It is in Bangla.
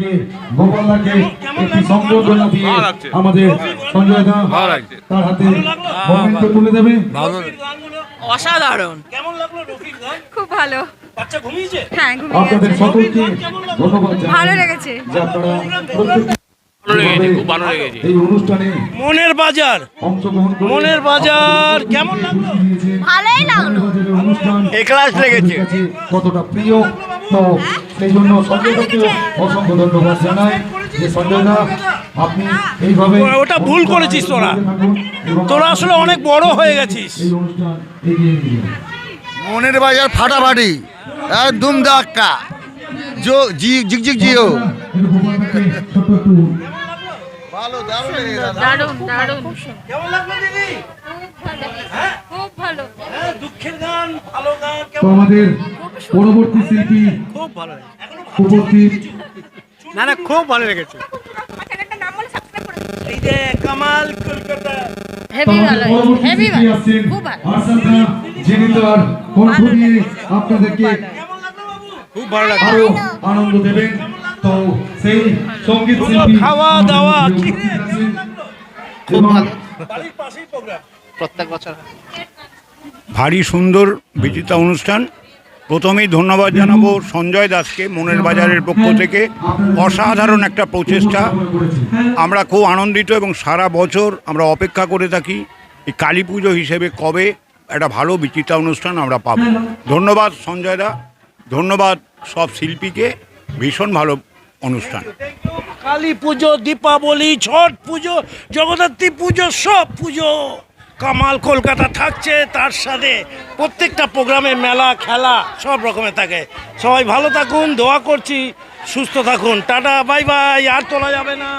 আগে গোপালদাকে একটি সংবর্ধনা দিয়ে আমাদের সঞ্জয় দা তার হাতে মমেন্টো তুলে দেবে। অসাধারণ। কেমন লাগল খুব ভালো। বাচ্চা ঘুমিয়েছে? হ্যাঁ ঘুমিয়ে আপনাদের সকলকে ধন্যবাদ ভালো লেগেছে। আপনারা প্রত্যেকে ভালো লেগেছে। খুব ভালো লেগেছে। এই অনুষ্ঠানে মনের বাজার। মনের বাজার। কেমন লাগল? ভালোই লাগল। এ ক্লাস লেগেছে। কতটা প্রিয়। তো সেই জন্য অসংখ্য ধন্যবাদ জানাই। যে সঞ্জয় দা আপনি এইভাবে ওটা ভুল করেছিস তোরা। তোরা আসলে অনেক বড় হয়ে গেছিস। এই অনুষ্ঠান এগিয়ে নিয়ে যান। মনের বাজার ফাটাফাটি একদম ধাক্কা জো জি জিগ জিগ জিও। একটু গোপালদাকে ছোট্ট একটু ভালো দারুণ দারুণ। দারুণ কেমন লাগল দিদি? খুব ভালো। হ্যাঁ, দুঃখের গান ভালো গান তো আমাদের পরবর্তী শিল্পী খুব ভালো উপস্থিত না না খুব ভালো লেগেছে। কামাল কলকাতা। খুব ভালো। আরশাদ দা, যিনি তার কণ্ঠ দিয়ে আপনাদেরকে কেমন লাগল বাবু খুব ভালো লাগছে। আনন্দ দেবেন। তো সেই সংগীত শিল্পী খাওয়া দাওয়া। খুব ভালো। প্রত্যেক বছর। ভারী সুন্দর বিচিত্রা অনুষ্ঠান। প্রথমেই ধন্যবাদ জানাব সঞ্জয় দাসকে মনের বাজারের পক্ষ থেকে। অসাধারণ একটা প্রচেষ্টা। আমরা খুব আনন্দিত এবং সারা বছর আমরা অপেক্ষা করে থাকি এই কালী পুজো হিসেবে কবে একটা ভালো বিচিত্রা অনুষ্ঠান আমরা পাবো। ধন্যবাদ সঞ্জয় দা, ধন্যবাদ সব শিল্পীকে, ভীষণ ভালো অনুষ্ঠান। কালী পুজো, দীপাবলি, ছট পুজো জগদ্ধাত্রী পুজো, সব পুজো। কামাল কলকাতা থাকছে, তার সাথে প্রত্যেকটা প্রোগ্রামে মেলা, খেলা, সব রকমের থাকে। সবাই ভালো থাকুন, দোয়া করছি, সুস্থ থাকুন। টাটা, বাই বাই, আর তোলা যাবে না।